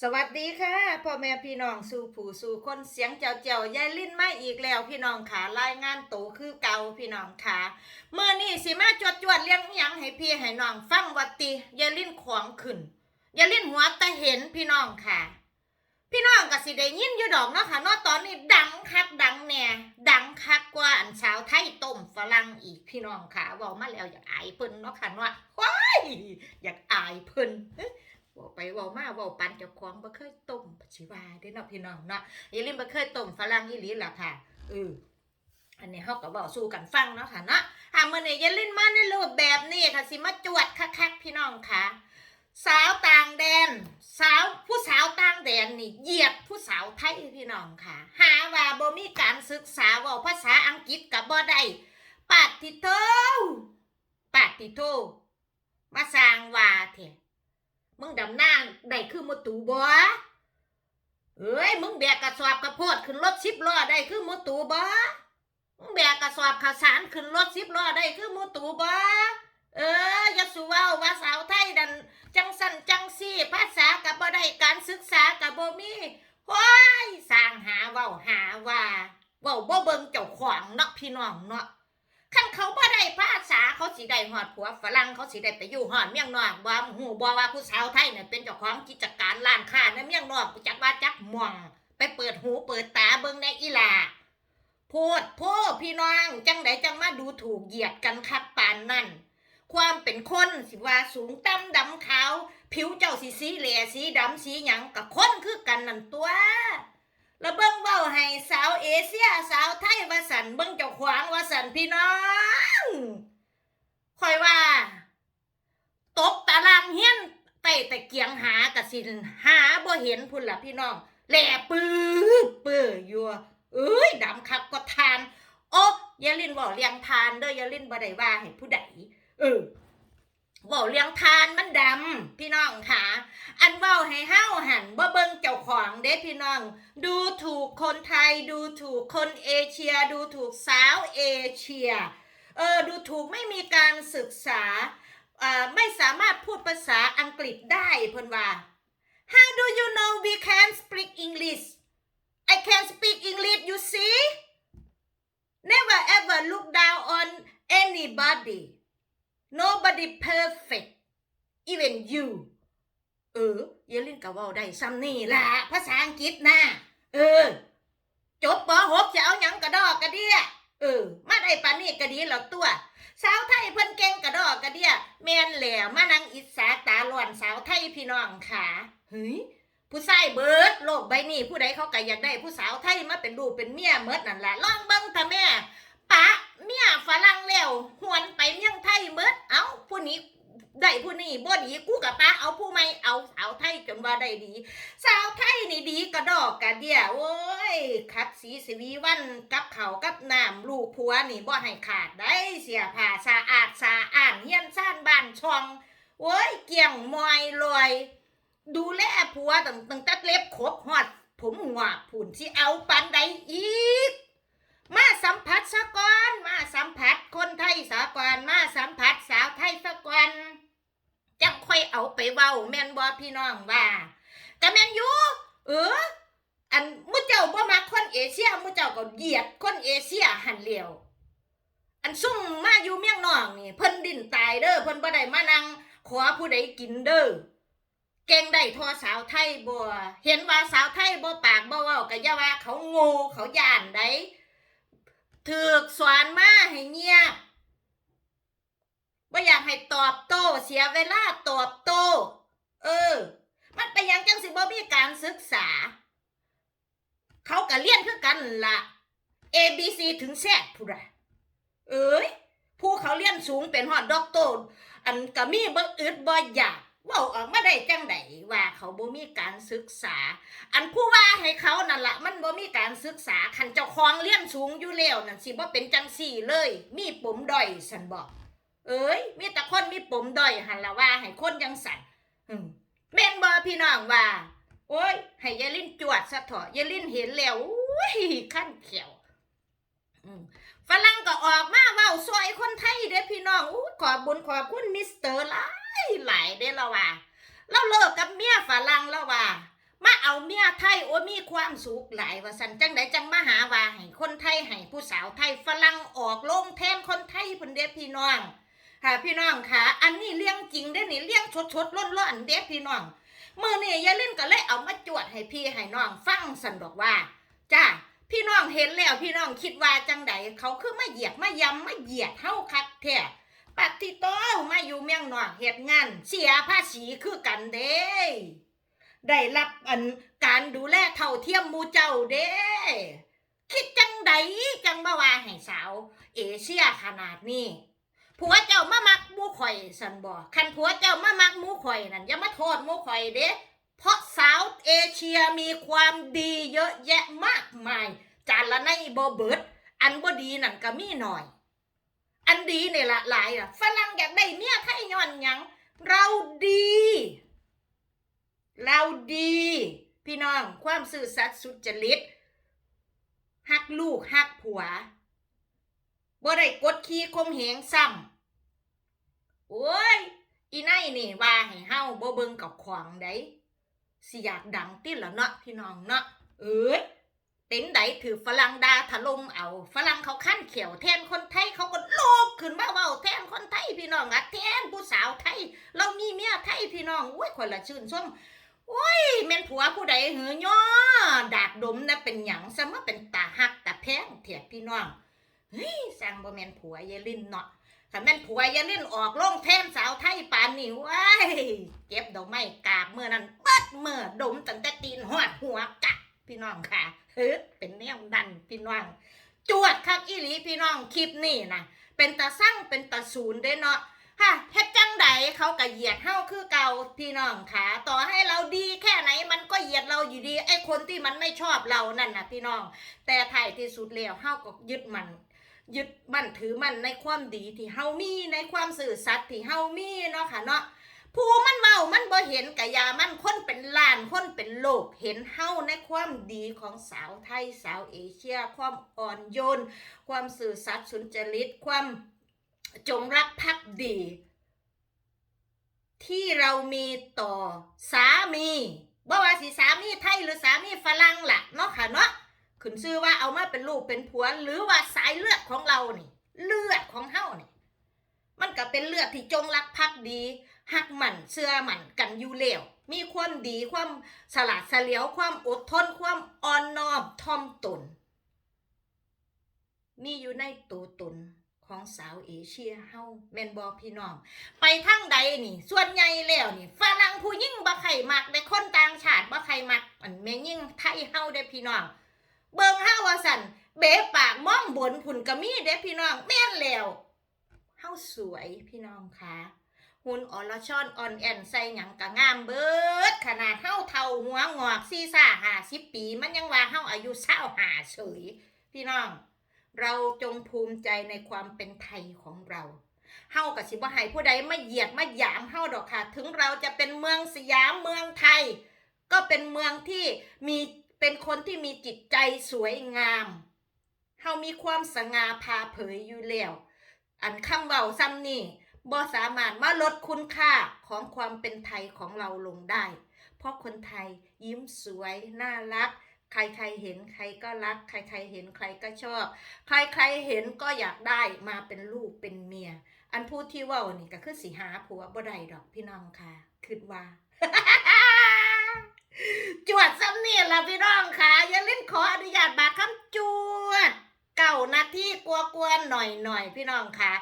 สวัสดีค่ะพ่อแม่พี่น้องสู่ผู้สู่คนเสียงเจ้าเจ้ายายลิ้นมาอีกแล้ว พี่น้องขารายงานโตคือเก่าพี่น้องขาเมื่อนี้สิมาจวดจวดเลี้ยงอยังให้พี่ให้น้องฟังวัติยายลิ้นของขึ้นยายลิ้นหัวตะเห็นพี่น้องค่ะ พี่น้องก็สิได้ยินอยู่ดอกเนาะค่ะเนาะตอนนี้ดังคักดังแน่ดังคักกว่าอันสาวไทยต้มฝรั่งอีกพี่น้องค่ะเว้ามาแล้วอยากอายเพิ่นเนาะค่ะว่าว้ายอยากอายเพิ่น เว้าไปเว้ามาเว้าปันเจ้าของบ่เคยต้มสิว่าเด้เนาะพี่น้องเนาะอย่าลืมบ่เคยต้มฝรั่งอีหลีล่ะค่ะเอออันนี้เฮาก็เว้าสู่กันฟังเนาะค่ะเนาะอ่ามื้อนี้อย่าลืมมาในรูปแบบนี้ค่ะสิมาจวดคักๆพี่น้องค่ะ สาวต่างแดน สาวผู้สาวต่างแดนนี่เหยียดผู้สาวไทยพี่น้องค่ะ หาว่าบ่มีการศึกษาว้าภาษาอังกฤษก็บ่ได้ปาติโตปาติโตมาสร้างว่าแท้ มึงดำหน้าได้คือมตูบ่เอ้ยมึงแบกกระสอบกระโพดขึ้นรถสิบล้อได้คือมตูบ่มึงแบกกระสอบข้าวสารขึ้นรถสิบล้อได้คือมตูบ่เออย่าสู่เว้าว่าสาวไทยดัน จังสันจังซี่ภาษากับบ่ได้การศึกษากับบ่มีว้ายสร้างหาเว้าหาว่าเว้าบ่เบิ่งเจ้าของเนาะพี่น้องเนาะ คันเขาบ่ได้ภาษาเขาสิได้ฮอดผัวฝรั่งเขาสิได้ไปอยู่ฮอดเมียงนอกบ่ฮู้บ่ว่าผู้สาวไทยเนี่ยเป็นเจ้าของกิจการร้านค้าในเมียงนอกจักว่าจักม่วง ไปเปิดหูเปิดตาเบิ่งในอีหลาโพดโพพี่น้องจังไดจังมาดูถูกเหยียดกันคักปานนั่นความเป็นคนสิว่าสูงต่ำดำขาว ผิวเจ้าสีสีเหลสีดำสีหยังกับคนคือกันนั่นตัว แล้วเบิ่งเว้าให้สาวเอเชียสาวไทยว่าสันเบิ่งเจ้าขวางว่าสันพี่น้องคอยว่า ตกตารางเฮียนไต่แต่เกียงหากะสินหาบ่เห็นพุ่นละพี่น้องแหล่ปื้อปื้อยู่เอ้ยดำคักก็ทาน โอ้ยาลินบอกเลี้ยงทานเด้อยาลินบ่ได้ว่าให้ผู้ใด บอกเลี้ยงทานมันดำพี่น้องค่ะอันเว้าให้เฮาหันบ่เบิ่งเจ้าของเด้พี่น้อง ดูถูกคนไทย ดูถูกคนเอเชีย ดูถูกสาวเอเชียเออดูถูกไม่มีการศึกษาอ่าไม่สามารถพูดภาษาอังกฤษได้เพิ่นว่า How do you know we can speak English I can speak English you see Never ever look down on anybody Nobody perfect even you เออเยลินกับว่าได้ซ้ำนี่แหละภาษาอังกฤษนะเออ จบปหกจะเอาหยังกระดอกกระเดียเออ มาได้ปานนี่กระดีแล้วตัวสาวไทยเพิ่นเก่งกระดอกกระเดียแมนแหลวมานังอิสาตาล้วนสาวไทยพี่น้องขาเฮ้ยผู้ชายเบิดโลกใบนี้ผู้ใดเขาก็อยากได้ผู้สาวไทยมาเป็นลูกเป็นเมียเมิดนั่นแหละลองเบิ่งเถอะแม่ปะ มียฝรั่งแล้วหวนไปเมียงไทยเมิดเอ้าผู้นี้ได้ผู้นี้บ่ดีกูกับป้าเอาผู้ไม่เอาสาวไทยจนว่าได้ดี สาวไทยนี่ดีกระดอกกระเดียโอ้ยขับสีสวีวันกับเขากับน้ำลูกผัวนี่บ่ให้ขาดได้เสียผ้าสะอาดสะอาดเฮียนซ่านบ้านช่องโอ้ยเกี่ยงมอยลอย ดูแลผัวตั้งตั้งแต่เล็บขบหอด ผมหงอกผุนที่เอาปันใดอีก มาสัมผัสสะกอนมาสัมผัสคนไทยสะกอนมาสัมผัสสาวไทยสะกอนจังค่อยเอาไปเว้าแม่นบ่พี่น้องว่าแต่แม่นอยู่เอออันมุเจ้าบ่มาคนเอเชียมุเจ้าก็เหยียดคนเอเชียหันเหลียว อันซุ่มมาอยู่เมียงนองนี่เพิ่นดินตายเด้อเพิ่นบ่ได้มานั่งขอผู้ใดกินเด้อเก่งได้ทอสาวไทยบ่เห็นว่าสาวไทยบ่ปากบ่เว้าก็อย่าว่าเขาโง่เขาย่านได้ ถือกสอนมาให้เงียบว่าอยากให้ตอบโต้เสียเวลาตอบโต้เออ มันไปยังจังสิบ่มีการศึกษา เขาก็เรียนคือกันละ A B C ถึงแซดผู้ใดเอ้ยผู้เขาเรียนสูงเป็นฮอดด็อกเตอร์อันก็มีบ่อึดบ่อยาก ว้าออกมาได้จังไดว่าเขาบ่มีการศึกษา อันผู้ว่าให้เขานั่นละมันบ่มีการศึกษาคันเจ้าของเลี้ยนสูงอยู่แล้วนั่นสิบ่เป็นจังสี่เลย มีปมด้อยสันบอก เอ้ย มีแต่คนมีปมด้อยหันละว่าให้คนยังสั่นแม่นบ่พี่น้องว่า โอ้ย ให้ยายลิ้นจวดซะเถอะยายลิ้นเห็นแล้วอุ้ยขั้นเขียวฝรั่งก็ออกมาเว้าซอยคนไทยเด้อพี่น้องอู้ขอบบุญขอบคุณมิสเตอร์หลาย หลายเด้ละว่าเราเลิกกับเมียฝรั่งแล้วว่าเอาเมียไทยโอ้มีความสุขหลายว่าสันจังไดจังมาหาว่าให้คนไทยให้ผู้สาวไทยฝรั่งออกลงแทนคนไทยเพิ่นเด้พี่น้องค่ะพี่น้องค่ะ อันนี้เรื่องจริงเด้นี่เรื่องชดชดๆร้นร้นเด้พี่น้องมือนี่ยายเล่นก็เลยเอามาจวดให้พี่ให้น้องฟังสันดอกว่าจ้าพี่น้องเห็นแล้วพี่น้องคิดว่าจังใดเขาคือมาเหยียบมายำมาเหยียดเฮาคักแท้ ปัดที่โตมาอยู่เมียงนอกเฮ็ดงานเสียภาษีคือกันเด้ได้รับอันการดูแลเท่าเทียมมูเจ้าเด้คิดจังใดจังบ่ว่าให้สาว เอเชียขนาดนี้ผัวเจ้ามามักมูข่อยสันบอกคันผัวเจ้ามามักมูข่อยนั่นอย่ามาโทษมูข่อยเด้เพราะสาวเอเชียมีความดีเยอะแยะมากมาย จานละในบ่เบิด อันบ่ดีนั่นก็มีหน่อย อันดีนี่ละหลายอะฝรั่งอยากได้เมียไทยย้อนหยัง เราดี เราดี พี่น้องความซื่อสัตย์สุจริตหักลูกหักผัวบ่ได้กดขี่คมเหงซ้ำโอ้ย อีไนนี่ว่าให้เฮาบ่เบิ่งกับขวางได้สิอยากดังติละเนาะพี่น้องเนาะเอ้ย เต็นใดถือฝรั่งดาถล่มเอาฝรั่งเขาขั้นเขียวแทนคนไทยเขาก็โลกขึ้นมาเว้าแทนคนไทยพี่น้องอะแทนผู้สาวไทย เรามีเมียไทยพี่น้องอุ้ยคนละชื่นชมโอ้ยแม่นผัวผู้ใดหือย่อดากดมนะเป็นหยังซะมาเป็นตาหักตาแพงเถียพี่น้องเฮ้ยสั่งบ่แม่นผัวยายลินเนาะถ้าแม่นผัวยายลินออกล่องแทนสาวไทยปานนี่ว้ายเก็บดอกไม้กาบเมื่อนั้นเบิดเมื่อดมตั้งแต่ตีนหอดหัวกะ พี่น้องค่ะเฮ้เป็นแนวดันพี่น้อง จวดคักอีหลีพี่น้องคลิปนี่นะเป็นตาสั่งเป็นตาศูนย์ด้เนาะฮะเฮ็ดจังใดเขาก็เหยียดเฮาคือเก่าพี่น้องค่ะ ต่อให้เราดีแค่ไหนมันก็เหยียดเราอยู่ดีไอ้คนที่มันไม่ชอบเรานั่นนะพี่น้อง แต่ท้ายที่สุดแล้วเฮาก็ยึดมันยึดมั่นถือมั่นในความดีที่เฮามีในความสื่อสัตย์ที่เฮามีเนาะค่ะเนาะ ผู้มันเมามันบ่เห็นกะยามันคนเป็นล้านคนเป็นโลกเห็นเฮาในความดีของสาวไทยสาวเอเชีย ความอ่อนโยน ความสื่อสัตย์สุนจริตความจงรักภักดี ที่เรามีต่อสามีบ่ว่าสิสามีไทยหรือสามีฝรั่งล่ะเนาะค่ะเนาะขึ้นชื่อว่าเอามาเป็นลูกเป็นผัวหรือว่าสายเลือดของเรานี่ เลือดของเฮานี่มันก็เป็นเลือดที่จงรักภักดี หักหมั่นเชื่อหมั่นกันอยู่แล้วมีความดีความสลาดเฉลียวความอดทนความอ่อนน้อมถ่อมตน มีอยู่ในตัวตนของสาวเอเชียเฮาแมนบอพี่น้อง ไปทางใดนี่ ส่วนใหญ่แล้วนี่ฝรั่งผู้ยิ่งบ่ใครมักได้คนต่างชาติบ่ใครมักอันแม่ยิ่งไทยเฮาได้พี่น้อง เบิ่งห้าว่าสันเบะปากมองบนผุนกะมีเด้พี่น้องแม่นแล้วเฮาสวยพี่น้องค่ะ หุ่นออลช่อนอ่อนแอนใส่หยังกะงามเบิด ขนาดเฮาเท่าหัวงอกซีซ่าห้าสิบปี มันยังว่าเฮาอายุเศร้าหาเฉยพี่น้อง เราจงภูมิใจในความเป็นไทยของเราเฮากับสิบ่ให้ผู้ใดมาเหยียดมาหยามเฮาดอกค่ะ ถึงเราจะเป็นเมืองสยามเมืองไทย ก็เป็นเมืองที่มีเป็นคนที่มีจิตใจสวยงามเฮามีความสง่าพาเผยอยู่แล้ว อันคำเว้าซ้ำนี่ บ่สามารถมาลดคุณค่าของความเป็นไทยของเราลงได้ เพราะคนไทยยิ้มสวย น่ารัก ใครๆเห็นใครก็รัก ใครๆเห็นใครก็ชอบ ใครๆเห็นก็อยากได้มาเป็นลูกเป็นเมีย อันพูดที่ว่านี่ก็คือสิหาผัวบ่ได้ดอกพี่น้องค่ะคิดว่าจวดซ้ำนี่ละพี่น้องค่ะ อย่าเล่นขออนุญาตบาดคำจวด เก่านาที่กลัวกวนๆหน่อยหน่อยๆพี่น้องค่ะ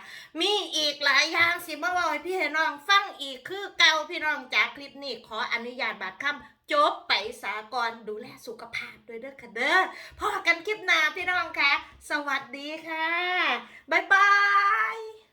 มีอีกหลายอย่างสิเมื่อวานพี่ให้น้องฟังอีกคือเก่าพี่น้องจากคลิปนี้ขออนุญาตบาดคำจบไปสากรดูแลสุขภาพด้วยเด้อค่ะเด้อพอกันคลิปหน้าพี่น้องค่ะ สวัสดีค่ะ บ๊ายบาย